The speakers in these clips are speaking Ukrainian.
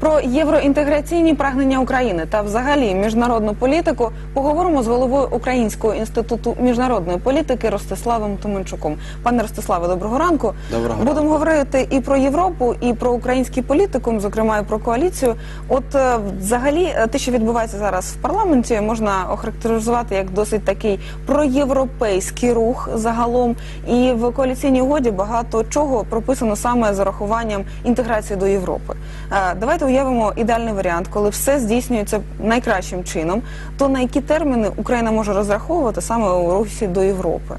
Про євроінтеграційні прагнення України та взагалі міжнародну політику поговоримо з головою Українського інституту міжнародної політики Ростиславом Томенчуком. Пане Ростиславе, доброго ранку. Доброго Будемо ранку. говорити і про Європу, і про український політикум, зокрема і про коаліцію. От е, взагалі, е, те, що відбувається зараз в парламенті, можна охарактеризувати як досить такий проєвропейський рух загалом. І в коаліційній угоді багато чого прописано саме з урахуванням інтеграції до Європи. Е, Давайте уявимо ідеальний варіант, коли все здійснюється найкращим чином. То на які терміни Україна може розраховувати саме у русі до Європи?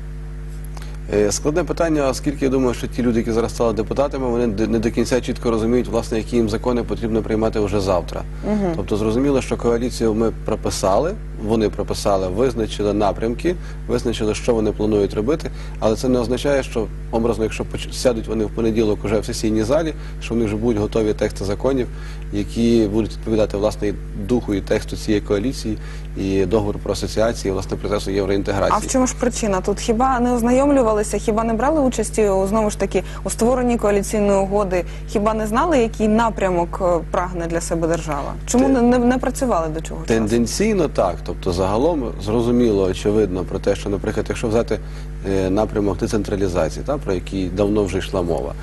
Е, Складне питання, оскільки я думаю, що ті люди, які зараз стали депутатами, вони не до кінця чітко розуміють, власне, які їм закони потрібно приймати вже завтра. Тобто зрозуміло, що коаліцію ми прописали, вони прописали, визначили напрямки, визначили, що вони планують робити, але це не означає, що образно, якщо сядуть вони в понеділок уже в сесійній залі, що в них вже будуть готові тексти законів, які будуть відповідати власне і духу і тексту цієї коаліції і договору про асоціації, власне, процесу євроінтеграції. А в чому ж причина? Тут хіба не ознайомлювалися, хіба не брали участі знову ж таки у створенні коаліційної угоди? Хіба не знали, який напрямок е, прагне для себе держава? Чому Те- не, не, не працювали до чого? часу? Тенденційно так, тобто загалом зрозуміло, очевидно про те, що, наприклад, якщо взяти е, напрямок децентралізації, та, про який давно вже йшла мова,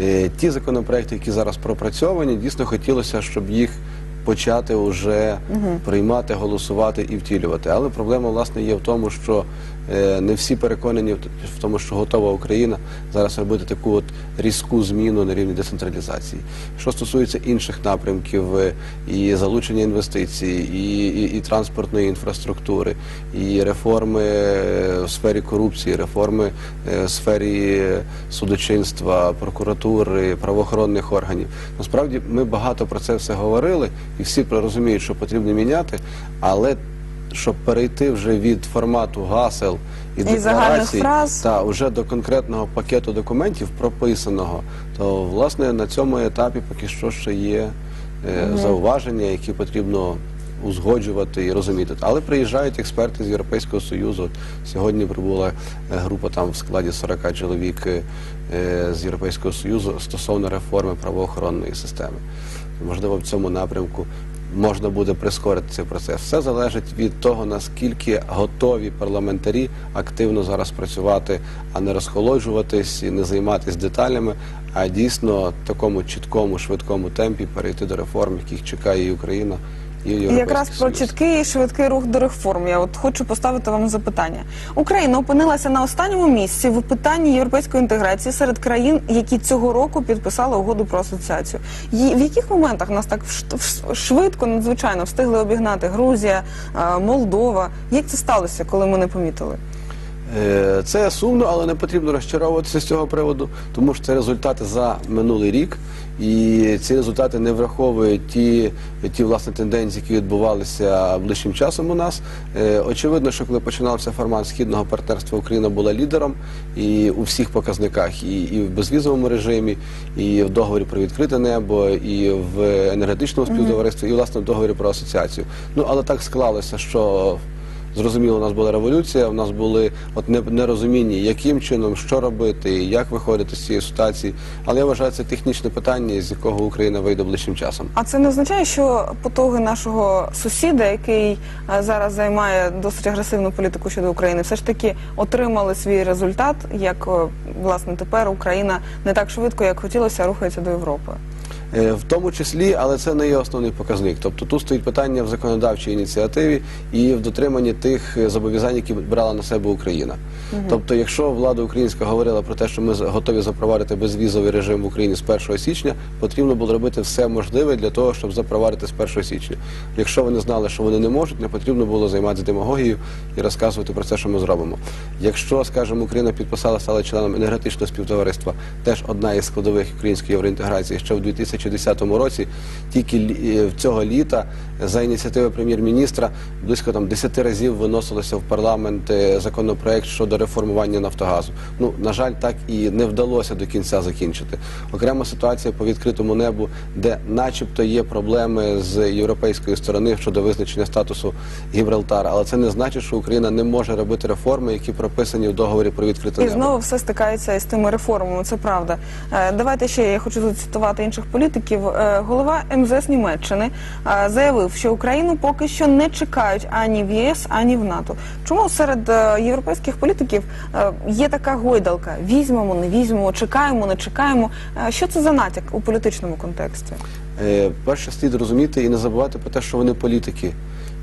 е, ті законопроекти, які зараз пропрацьовані, дійсно хотілося, щоб їх почати вже приймати, голосувати і втілювати. Але проблема власне є в тому, що не всі переконані в тому, що готова Україна зараз робити таку от різку зміну на рівні децентралізації. Що стосується інших напрямків е, і залучення інвестицій, і, і, і транспортної інфраструктури, і реформи е, в сфері корупції, реформи е, в сфері судочинства, прокуратури, правоохоронних органів. Насправді ми багато про це все говорили, і всі розуміють, що потрібно міняти, але щоб перейти вже від формату гасел і, загальних декларацій фраз. та вже до конкретного пакету документів прописаного, то власне на цьому етапі поки що ще є е, зауваження, які потрібно узгоджувати і розуміти. Але приїжджають експерти з Європейського Союзу. От Сьогодні прибула е, група там в складі 40 чоловік е, з Європейського Союзу стосовно реформи правоохоронної системи. Можливо, в цьому напрямку можна буде прискорити цей процес. Все залежить від того, наскільки готові парламентарі активно зараз працювати, а не розхолоджуватись і не займатися деталями, а дійсно такому чіткому, швидкому темпі перейти до реформ, яких чекає і Україна, і якраз про чіткий і швидкий рух до реформ. Я от хочу поставити вам запитання. Україна опинилася на останньому місці в питанні європейської інтеграції серед країн, які цього року підписали угоду про асоціацію. І В яких моментах нас так швидко, надзвичайно встигли обігнати Грузія, е, Молдова? Як це сталося, коли ми не помітили? Е, Це сумно, але не потрібно розчаровуватися з цього приводу, тому що це результати за минулий рік, і ці результати не враховують ті, ті власне тенденції, які відбувалися ближчим часом у нас. Е, Очевидно, що коли починався формат східного партнерства, Україна була лідером і у всіх показниках, і, і в безвізовому режимі, і в договорі про відкрите небо, і в енергетичному співтоваристві, і власне в договорі про асоціацію. Ну але так склалося, що Зрозуміло, у нас була революція, у нас були от нерозуміння, яким чином, що робити, як виходити з цієї ситуації. Але я вважаю, це технічне питання, з якого Україна вийде ближчим часом. А це не означає, що потуги нашого сусіда, який е, зараз займає досить агресивну політику щодо України, все ж таки отримали свій результат, як е, власне тепер Україна не так швидко, як хотілося, рухається до Європи. Е, В тому числі, але це не є основний показник. Тобто тут стоїть питання в законодавчій ініціативі і в дотриманні тих е, зобов'язань, які брала на себе Україна. Тобто, якщо влада українська говорила про те, що ми готові запровадити безвізовий режим в Україні з 1 січня, потрібно було робити все можливе для того, щоб запровадити з 1 січня. Якщо вони знали, що вони не можуть, не потрібно було займатися демагогією і розказувати про це, що ми зробимо. Якщо, скажімо, Україна підписала, стала членом енергетичного співтовариства, теж одна із складових української євроінтеграції, ще в 2010 році, тільки е, цього літа за ініціативи прем'єр-міністра близько там 10 разів виносилося в парламент е, законопроект щодо реформування Нафтогазу. Ну на жаль, так і не вдалося до кінця закінчити. Окрема ситуація по відкритому небу, де, начебто, є проблеми з європейської сторони щодо визначення статусу Гібралтара, але це не значить, що Україна не може робити реформи, які прописані в договорі про відкрите І знову все стикається із тими реформами. Це правда. Е, Давайте ще я хочу зацитувати інших політиків. Політиків, е, голова МЗС Німеччини е, заявив, що Україну поки що не чекають ані в ЄС, ані в НАТО. Чому серед е, європейських політиків є така гойдалка: візьмемо, не візьмемо, чекаємо, не чекаємо. Що це за натяк у політичному контексті? Е, Перше слід розуміти і не забувати про те, що вони політики.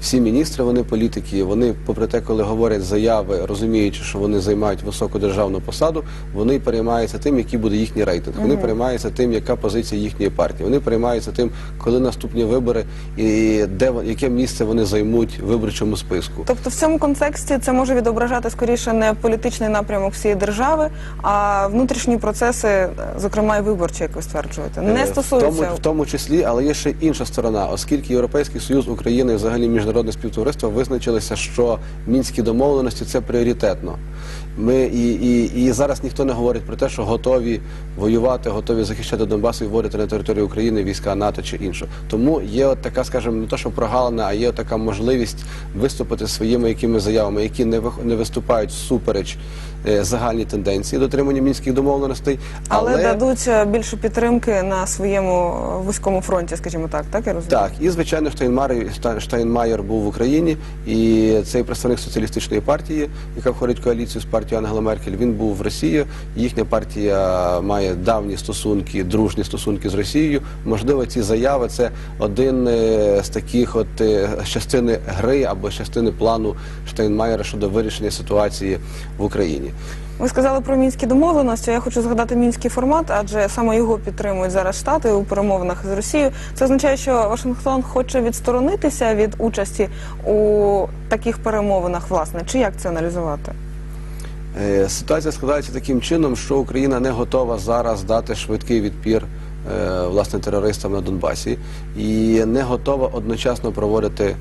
Всі міністри вони політики. Вони, попри те, коли говорять заяви, розуміючи, що вони займають високу державну посаду, вони переймаються тим, який буде їхній рейтинг. Вони переймаються тим, яка позиція їхньої партії. Вони переймаються тим, коли наступні вибори і де яке місце вони займуть в виборчому списку. Тобто в цьому контексті це може відображати скоріше не політичний напрямок всієї держави, а внутрішні процеси, е, зокрема і виборчі, як ви стверджуєте, Е, не В тому, в тому числі, але є ще інша сторона, оскільки Європейський Союз України і взагалі міжнародне співтовариство визначилися, що мінські домовленості це пріоритетно. Ми і, і, і зараз ніхто не говорить про те, що готові воювати, готові захищати Донбас і вводити на територію України війська НАТО чи інше. Тому є от така, скажімо, не то, що прогалина, а є от така можливість виступити своїми якими заявами, які не вих- не виступають всупереч е, загальній тенденції дотримання мінських домовленостей, але, дадуть е, більше підтримки на своєму е, вузькому фронті, скажімо так, так я розумію? Так, і звичайно Штайнмайер, Шта- був в Україні, і цей представник соціалістичної партії, яка входить в коаліцію з партією Ангела Меркель, він був в Росії. Їхня партія має давні стосунки, дружні стосунки з Росією. Можливо, ці заяви це один е, з таких от е, частини гри або частини плану Штайнмаєра щодо вирішення ситуації в Україні. Ви сказали про мінські домовленості. Я хочу згадати мінський формат, адже саме його підтримують зараз штати у перемовинах з Росією. Це означає, що Вашингтон хоче відсторонитися від участі у таких перемовинах, власне, чи як це аналізувати? Е, Ситуація складається таким чином, що Україна не готова зараз дати швидкий відпір е, власне терористам на Донбасі і не готова одночасно проводити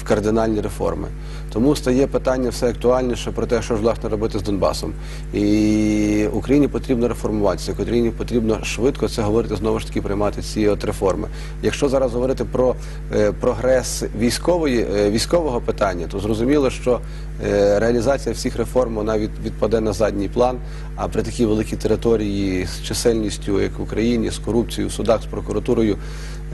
в кардинальні реформи. Тому стає питання все актуальніше про те, що ж власне робити з Донбасом. І Україні потрібно реформуватися. Україні потрібно швидко це говорити знову ж таки приймати ці от реформи. Якщо зараз говорити про е, прогрес військової е, військового питання, то зрозуміло, що е, реалізація всіх реформ вона від, відпаде на задній план. А при такій великій території з чисельністю, як в Україні, з корупцією, в судах, з прокуратурою, е,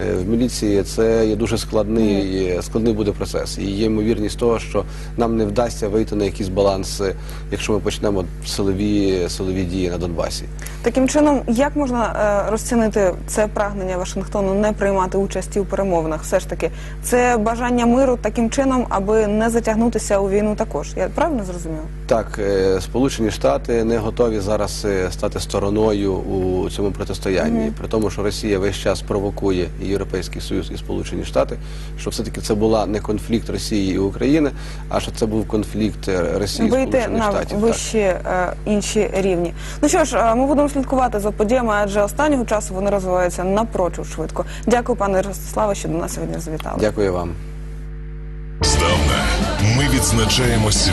в міліції, це є дуже складний, е, складний буде процес. І є ймовірність того, що нам не вдасться вийти на якийсь баланс, е, якщо ми почнемо силові, силові дії на Донбасі. Таким чином, як можна е, розцінити це прагнення Вашингтону не приймати участі у перемовинах? Все ж таки, це бажання миру таким чином, аби не затягнутися у війну також. Я правильно зрозуміла? Так, е, Сполучені Штати не готові зараз е, стати стороною у цьому протистоянні, при тому, що Росія весь час провокує і Європейський Союз і Сполучені Штати, що все-таки це була не конфлікт Росії і України, а що це був конфлікт Росії і Сполучених на Штатів. Так. вищі е, інші рівні. Ну що ж, ми будемо слідкувати за подіями, адже останнього часу вони розвиваються напрочуд швидко. Дякую, пане Ростиславе, що до нас сьогодні завітали. Дякую вам. Здавна ми відзначаємось